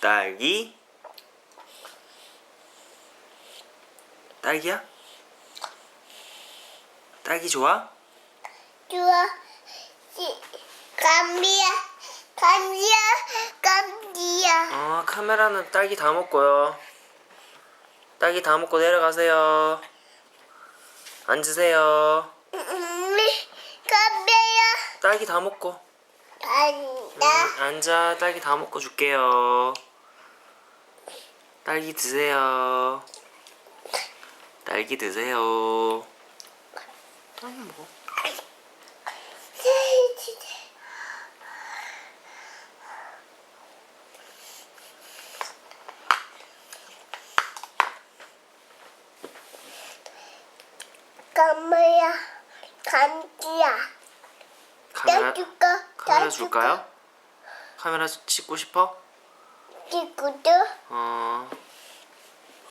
딸기 딸기야? 딸기 좋아? 좋아. 시- 감기야. 감기야. 감기야. 어 카메라는 딸기 다 먹고요 딸기 다 먹고 내려가세요 앉으세요 음, 감기야. 딸기 다 먹고 간다. 앉아 딸기 다 먹고 줄게요 딸기 드세요 딸기 드세요 딸기 먹어 감기야. 감기야. 카메라 나 줄까? 카메라 줄까요? 카메라 찍고 싶어? 찍고도 어